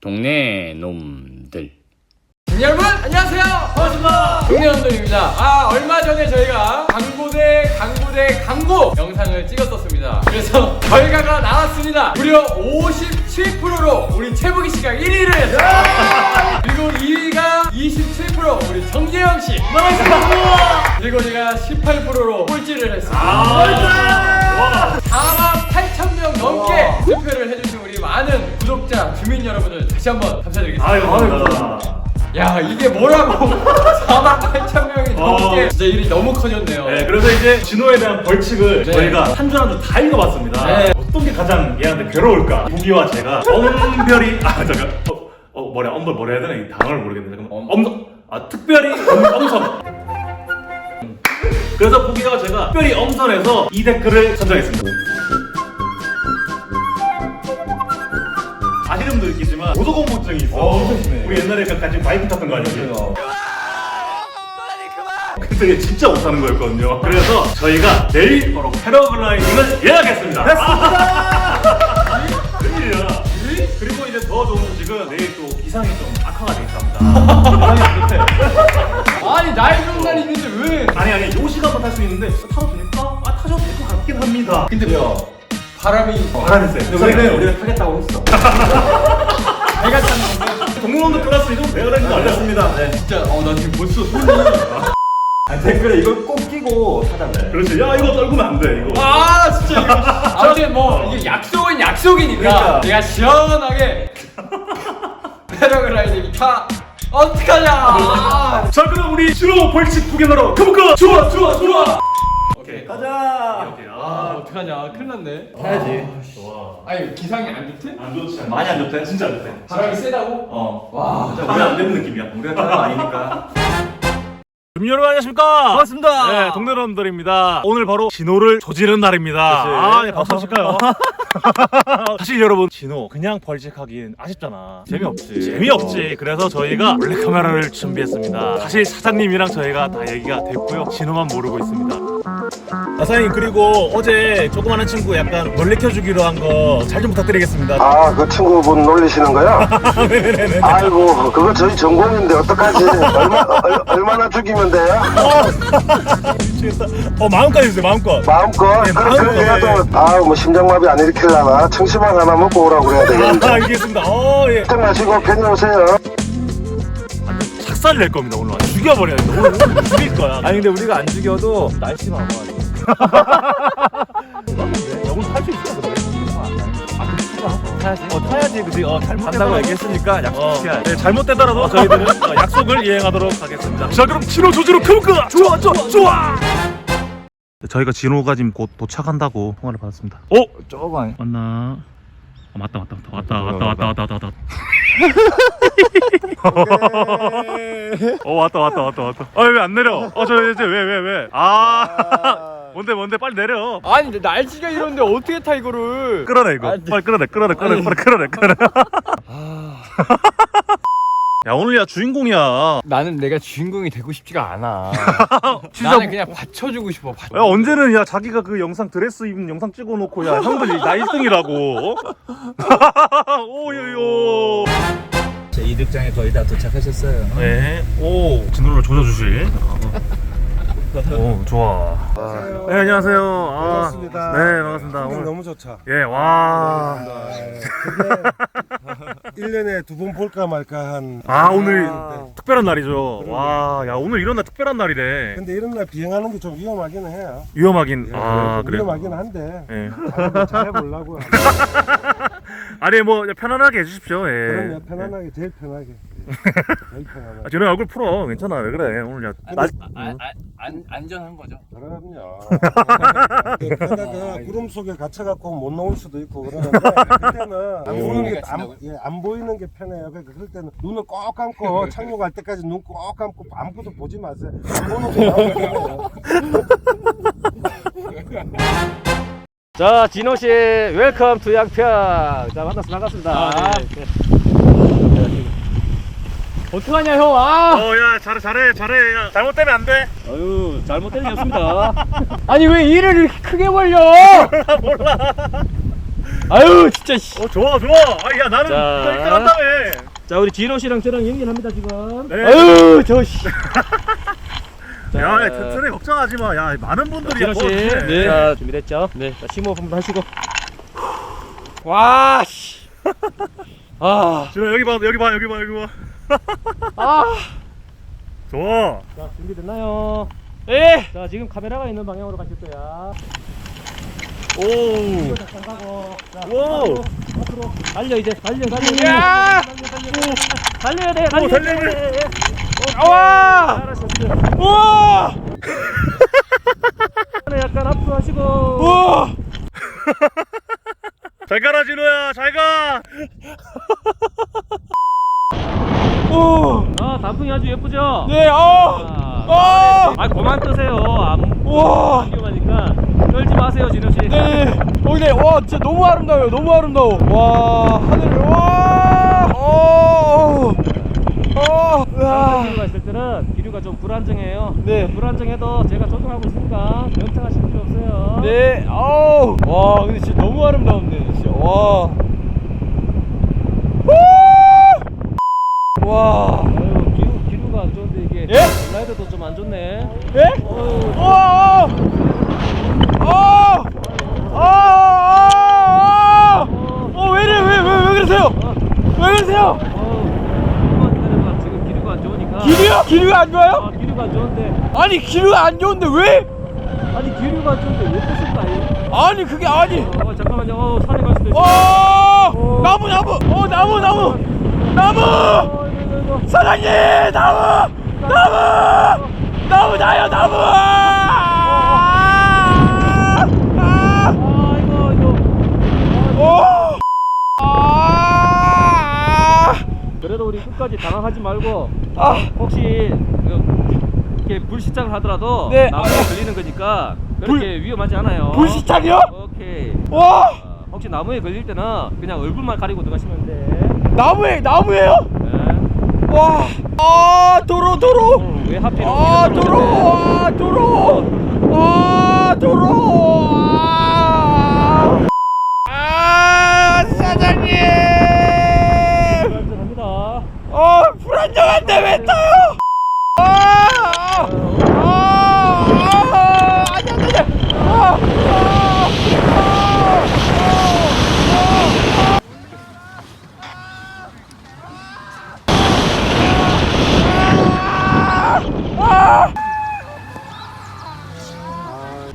동네 놈들. 여러분 안녕하세요. 반갑습니다. 동네원동입니다. 아 얼마 전에 저희가 광고 대 광고 대 광고 영상을 찍었었습니다. 그래서 결과가 나왔습니다. 무려 57%로 우리 최복희 씨가 1위를 했어요. 그리고 2위가 27% 우리 정재영 씨. 그리고 제가 18%로 꼴찌를 했습니다. 4만 8천 명 넘게 투표를 해주신 우리 많은 구독자 주민 여러분들 다시 한번 감사드리겠습니다 아유, 감사합니다. 야 이게 뭐라고 4만 8천 명이 넘게 어. 진짜 일이 너무 커졌네요 네, 그래서 이제 진호에 대한 벌칙을 네. 저희가 한 줄 한 줄 다 읽어봤습니다. 네. 어떤 게 가장 얘한테 괴로울까? 무기와 제가 엄별히 아 잠깐 어, 어 뭐래 엄벌 뭐라 해야 되나 이 단어를 모르겠네 잠깐만 엄- 엄성 아 특별히 엄, 엄선 음. 그래서 보기와 제가 특별히 엄선해서 이 댓글을 선정했습니다. 분도 있겠지만 고소공포증이 있어. 엄청 심해. 우리 옛날에 그 같이 바이크 탔던 거 아니에요? 근데 진짜 못하는 거였거든요. 그래서 저희가 내일 바로 패러글라이딩을 예약했습니다. 했습니다. 웬일이야? 그리고 이제 더 좋은 소식은 내일 또 기상이 좀 악화가 돼 있답니다. 아니 나이 정날 있는데 왜 아니 아니 요 시간만 탈 수 있는데 타도 될까? 아 타셔도 될 것 같긴 합니다. 근데 야 바람이 바람이 세. 우리는 우리가 타겠다고 했어. 차는 건데 동물원도 클래스 이름 배우라는 알렸습니다. 네. 진짜 어 나 지금 벌써 손이 댓글에 이걸 꼭 끼고 사달래. 그렇지. 야 이거 떨구면 안 돼. 이거. 아 진짜 이거 아무튼 뭐 이게 약속은 약속이니까 그러니까. 내가 시원하게 패러글라이딩 타 어떡하냐 아. 자 그럼 우리 신호 벌칙 구경하러 가볼까? 좋아 좋아 좋아. 오케이. 가자. 오케이. 아 아 어떡하냐 큰일 났네 해야지. 좋아. 아니 기상이 안 좋대? 안 좋지. 많이 안 좋대? 진짜 안 좋대. 바람이 세다고? 어. 와 진짜 우리 안 되는 느낌이야. 우리가 다른 거 아니니까. 여러분 안녕하십니까? 반갑습니다. 네, 동네러분들입니다. 오늘 바로 진호를 조지는 날입니다. 그치. 아, 네, 박수 칠까요? 사실 여러분, 진호 그냥 벌칙하기엔 아쉽잖아. 재미없지. 재미없지. 그래서 저희가 몰래 카메라를 준비했습니다. 사실 사장님이랑 저희가 다 얘기가 됐고요. 진호만 모르고 있습니다. 아, 사장님 그리고 어제 조그마한 친구 약간 놀래켜주기로 한 거 잘 좀 부탁드리겠습니다. 아, 그 친구분 놀리시는 거야? 아이고, 그거 저희 전공인데 어떡하지? 얼마, 얼, 얼마나 죽이면 돼요? 미치겠다. 어 마음껏 해주세요. 마음껏. 마음껏. 네, 그렇게 마음껏. 해도, 아, 뭐 심장마비 안 일으킬라나? 청심환 하나 먹고 오라고 그래야 아, 되겠는데. 알겠습니다. 어 예. 좀 마시고 편히 오세요. 완전 작살 낼 겁니다 오늘. 죽여버려야 돼. 오늘 오늘 죽일 거야. 아니 근데 우리가 안 죽여도 날씨만 와 오늘 탈수 있어. 타야지. 어 타야지 그지. 어 잘못되더라도 얘기했으니까 어, 약속 지켜야 돼. 네, 잘못되더라도 저희들은 어, 약속을 이행하도록 하겠습니다. 자 그럼 진호 조지로 가볼까? 좋아 좋아 좋아. 저희가 진호가 지금 곧 도착한다고 통화를 받았습니다. 어? 저거 아니. 왔나? 어, 맞다 맞다 맞다 왔다 왔다 왔다 왔다 왔다 왔다. 어 왔다 왔다 왔다 왔다. 아왜 안 내려? 어저 이제 왜 왜 왜? 아 뭔데 뭔데 빨리 내려. 아니 날씨가 이런데 어떻게 타 이거를 끌어내 이거. 빨리 끌어내 끌어내 끌어내 빨리 끌어내 끌어내. 야 오늘 야 주인공이야. 나는 내가 주인공이 되고 싶지가 않아 진짜 나는 그냥 받쳐주고 싶어 받... 야 언제는 야 자기가 그 영상 드레스 입은 영상 찍어놓고 야 형들 나 1등이라고 오요요 제 이득장에 거의 다 도착하셨어요. 네오 진호를 조져주실 오 좋아 네 안녕하세요 아, 반갑습니다. 네 반갑습니다 오늘 너무 좋죠. 예와 1년에 두 번 볼까 말까 한. 아 오늘 아, 특별한 날이죠 와야 오늘 이런 날 특별한 날이래 근데 이런 날 비행하는 게 좀 위험하긴 해요. 위험하긴 아 그래요 위험하긴 한데. 예. 잘해보려고요. 아니 뭐 편안하게 해주십시오 예. 그럼요. 편안하게, 제일 편하게. 편안하게. 아, 진호 얼굴 풀어 괜찮아 왜 그래 오늘 야 나, 아, 안, 안전한 거죠 그럼요. 그러다가 구름 속에 갇혀갖고 못 나올 수도 있고 그러는데 그때는 안 보이는 게, 안, 예, 안 보이는 게 편해요. 그러니까 그럴 때는 눈을 꼭 감고 착륙할 때까지 눈 꼭 감고 아무것도 보지 마세요. 자, 진호 씨, 웰컴 투 양평. 자, 만났습니다. 반갑습니다. 아, 네. 어떡하냐 형 아! 어야 잘해 잘해 잘해 야, 잘못되면 안돼 아유, 잘못된 일이었습니다. 아니 왜 일을 이렇게 크게 벌려 몰라 아유 진짜 씨. 어 좋아 좋아 아야 나는 자. 1등 한다며 자 우리 진호 씨랑 저랑 연결합니다 지금. 네. 아유 저 씨. 야, 야 튼튼해 걱정하지 마. 야, 많은 분들이 진호 씨. 도와주네. 네. 자 준비됐죠? 네. 자 심호흡 한번 하시고. 와 씨. 아. 준호 여기 봐, 여기 봐, 여기 봐, 여기 봐. 아. 좋아. 자 준비됐나요? 예. 자 지금 카메라가 있는 방향으로 가실 거야. 오. 잠깐 가고. 자, 와우. 앞으로, 앞으로 달려 이제 달려 달려. 야! 달려 달려 달려야 돼. 달려야 달려야 돼. 와! 잘하셨어요. 우와! 약간 앞으로 하시고. 우와! 잘 가라 진호야, 잘 가. 아 단풍이 아주 예쁘죠? 네, 어. 아, 아 그만 뜨세요. 안, 와. 안 위험하니까 떨지 마세요, 진호 씨. 네. 어, 근데 와, 진짜 너무 아름다워요. 너무 아름다워. 와, 하늘. 와. 어. 어. 와. 기류가 있을 때는 기류가 좀 불안정해요. 네. 불안정해도 제가 조정하고 있으니까 연착하실 필요 없어요. 네. 아우. 와, 근데 진짜 너무 아름다운데. 진짜. 와. 와. 아유, 기류, 기류가 안 좋은데 이게 예? 라이드도 좀 안 좋네. 예? 어휴, 와! 아! 어, 왜 이래? 왜, 왜, 왜 그러세요? 왜 그러세요? 어휴, 조금만 기다려봐. 지금 기류가 안 좋으니까. 기류요? 기류가 안 좋아요? 아, 기류가 안 좋은데. 아니, 기류가 안 좋은데 왜? 아니 기류가 안 좋은데 왜 뜨실까? 이? 아니, 그게 아니. 어, 잠깐만요. 어, 산에 갈 수도 있어. 어! 나무, 나무! 어, 나무, 나무! 나무! 사장님! 나무! 나무! 나무 나요, 나무! 아! 아! 아. 오! 아! 그래도 우리 끝까지 당황하지 말고 아! 혹시 그, 이렇게 불시착을 하더라도 네. 나무에 걸리는 거니까 그렇게 위험하지 않아요. 불시착이요? 오케이. 와! 어, 혹시 나무에 걸릴 때는 그냥 얼굴만 가리고 들어가시면 돼. 나무에 나무예요? 네. 와! 아, 도로 도로! 어, 왜 하필 아, 여기를 도로! 아, 도로! 아, 도로! 아! 아, 사장님! 갑니다. 어, 불안정한데 왜 타요? 아! 아! 아! 아! 안 돼, 안 돼, 안 돼! 아! 아!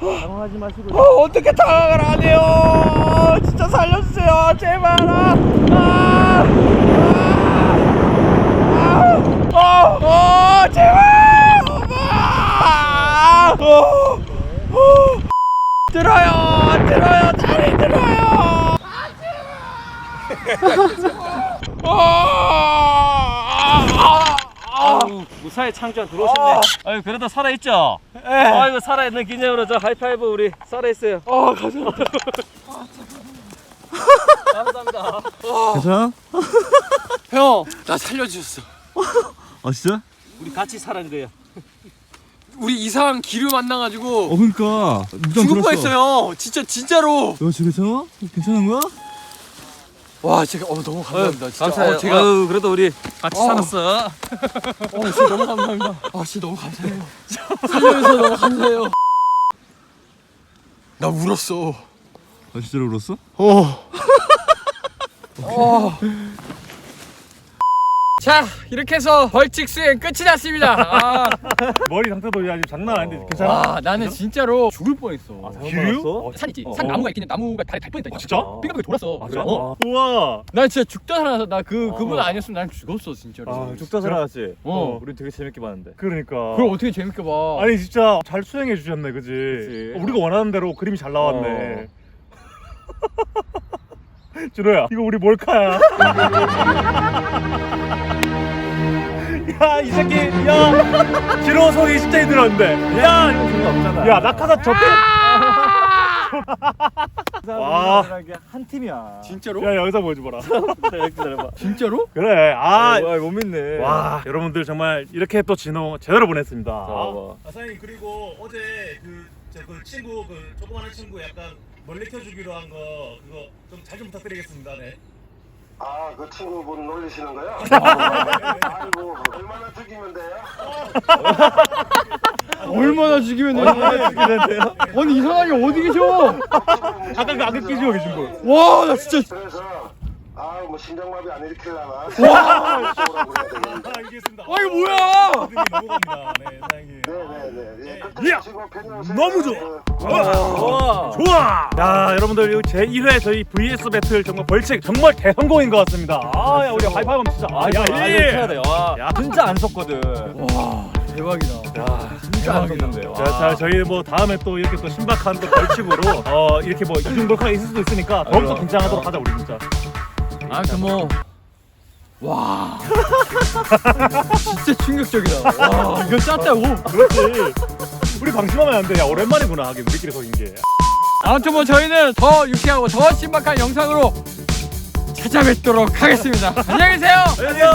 당황 하지 마시고. 어, 어떻게 당황을 안 해요? 진짜 살려주세요, 제발. 아, 아, 아, 아, 어, 어, 제발. 엄마. 어, 어, 들어요, 들어요, 다리 들어요. 아, 아, 아, 아. 창조한 들어오셨네. 아. 아유, 그래도 살아있죠? 예. 아이고, 살아있는 기념으로 저 하이파이브 우리 살아있어요. 아, 감사합니다. 감사합니다. 괜찮아? 형, 나 살려주셨어. 아 진짜? 우리 같이 살아야 돼요. 우리 이상한 기류 만나가지고 어 그러니까 무장 죽을 뻔했어요. 진짜 진짜로. 너 지금 괜찮아? 괜찮은 거야? 와, 제가 어 너무 감사합니다. 진짜. 감사해요. 어, 제가 아유, 그래도 우리 같이 어. 살았어. 어, 진짜 너무 감사합니다. 아, 진짜 너무 감사해요. 살려줘서 너무 감사해요. 나 울었어. 아 진짜로 울었어? 어. 어. 자, 이렇게 해서 벌칙 수행 끝이 났습니다. 아, 머리 상태도 아직 장난 아닌데 괜찮아? 와, 나는 진짜로 죽을 뻔했어. 기류? 어? 산 있지? 어. 산 나무가 있긴 해. 나무가 발에 달 뻔했다. 진짜? 빙글빙글 돌았어. 맞아? 어? 우와. 난 진짜 죽다 살아서 나 그 그분 어. 아니었으면 난 죽었어 진짜로. 아 죽다 살아났지? 어. 우리 되게 재밌게 봤는데 그러니까. 그걸 어떻게 재밌게 봐? 아니 진짜 잘 수행해 주셨네, 그지? 그치. 어, 우리가 원하는 대로 그림이 잘 나왔네. 준호야, 이거 우리 몰카야. 야, 이 새끼, 야, 준호 속이 진짜 힘들었는데. 야, 없잖아 야, 낙하산 접해. 와. 한 팀이야 진짜로? 야, 여기서 보여줘봐라. 진짜로? 그래, 아. 아, 못 믿네 와, 여러분들 정말 이렇게 또 진호 제대로 보냈습니다. 아, 사장님 그리고 어제 그, 저, 그 친구 그 조그마한 친구 약간 멀리 켜주기로 한 거 그거 좀 잘 좀 부탁드리겠습니다. 네. 아, 그 친구분 놀리시는 거요? 아이고, 얼마나 죽이면 돼요? 얼마나 죽이면 되냐? 아니 이상하게 어디 계셔? 아까 그 악을 끼시고 계신 분. 와 나 진짜 그래서 아, 뭐 심장마비 안 일으키려나? 와! 알겠습니다. 아 이거 뭐야? 넘어갑니다. 네, 사장님. 네네네. 예, 그때 야! 하시고 편히 너무 좋아. 좋아. 야, 여러분들 이거 제 1회 저희 VS 배틀 정말 벌칙 정말 대성공인 것 같습니다. 아, 야, 우리 하이파이브 치자. 아, 야, 아, 예. 이거 해야 돼. 와, 야. 진짜 안 속거든. 대박이다. 진짜 안 속는데. 자, 자, 저희 뭐 다음에 또 이렇게 또 신박한 또 벌칙으로 어 이렇게 뭐 이중 몰카가 있을 수도 있으니까 더욱더 긴장하도록 하자 우리 진짜. 아무튼 뭐. 와 진짜 충격적이다. 와 이거 짰다고. 그렇지. 우리 방심하면 안 돼. 야, 오랜만이구나 하긴 우리끼리 속인 게. 아무튼 뭐 저희는 더 유쾌하고 더 신박한 영상으로 찾아뵙도록 하겠습니다. 안녕히 계세요. 안녕.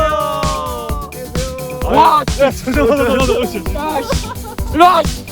와, 야, 잠깐만, 잠깐만, 잠깐만. 일로 와. 씨.